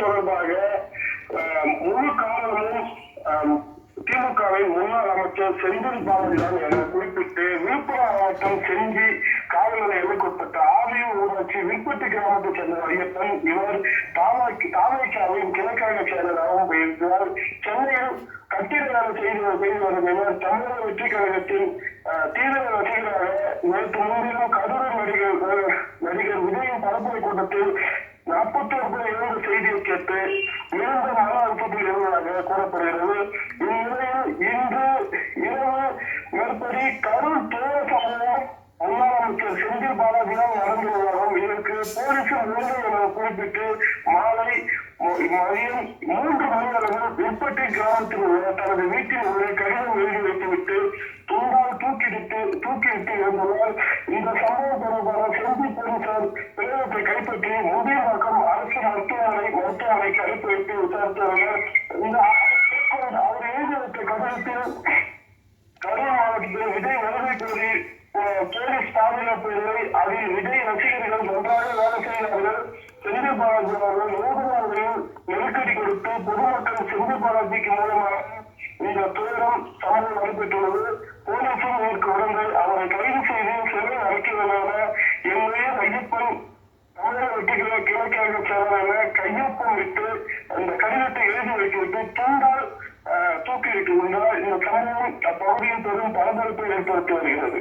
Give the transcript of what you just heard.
தொடர்பாக முழு காரணமும் அஹ், திமுகவின் முன்னாள் அமைச்சர் செந்தில் பாலாஜிதான் என குறிப்பிட்டு விழுப்புரம் மாவட்டம் செஞ்சி காவல் நிலையம் ஆவியூர் ஊராட்சி வில்பட்டி கிராமத்தைச் சேர்ந்த ஐயப்பன் இவர் தாவாக்கி தாவேக்காவின் கிழக்காக சேர்ந்ததாகவும் இருக்கிறார் சென்னையில் கட்டிட வேலை செய்து செய்து வரும் இவர் தமிழக வெற்றி கழகத்தின் தீவிர ரசிகராக நேற்று முன்தினம் கரூர் நடிகர் நடிகர் விஜயின் பரப்புரை கூட்டத்தில் நாற்பத்தி ஒன்பது மாதிரி கரூர் தோழ சம்பவம் முன்னாள் அமைச்சர் செந்தில் பாலாஜியால் நடந்துள்ளதாகவும் இதற்கு போலீஸ் உண்மை என குறிப்பிட்டு மாலை மதியம் மூன்று மணி அளவில் விற்பட்டி கிராமத்தில் உள்ள தனது வீட்டில் உள்ள கடிதம் எழுதி வைத்துவிட்டு துண்டால் தூக்கிட்டு தூக்கிவிட்டு இருந்ததால் இந்த சம்பவம் தொடர்பான செஞ்சி போலீசார் பிரேதத்தை கைப்பற்றி முதியமாக்கம் அரசு மருத்துவமனை மருத்துவமனைக்கு அனுப்பி வைத்து விசாரித்து வருகிறார் இந்த அவர் எழுதி வைத்த கடிதத்தில் கரூர் விஜய் வருகை கூறி போலீஸ் பாதுகாப்பு அதில் விஜய் ரசிகர்கள் நன்றாக வேலை செய்கிறார்கள். செந்தில் பாலாஜி அவர்கள் நூறு நெருக்கடி கொடுத்து பொதுமக்கள் செந்தில் பாலாஜிக்கு மூலமாக இந்த துயரம் சமூகம் நடைபெற்றுள்ளது போலீசும் இதற்கு உடந்து அவரை கைது செய்து சிறை அடைக்கிறதான என்னுடைய ஐயப்பன் தமிழக வெற்றிகளை கிழக்காக சேரலாம் கையொப்பம் விட்டு அந்த கடிதத்தை எழுதி வைத்துவிட்டு துண்டால் அஹ், தூக்கிவிட்டு இந்த சம்பவம் அப்பகுதியில் பெரும் பரபரப்பை ஏற்படுத்தி வருகிறது.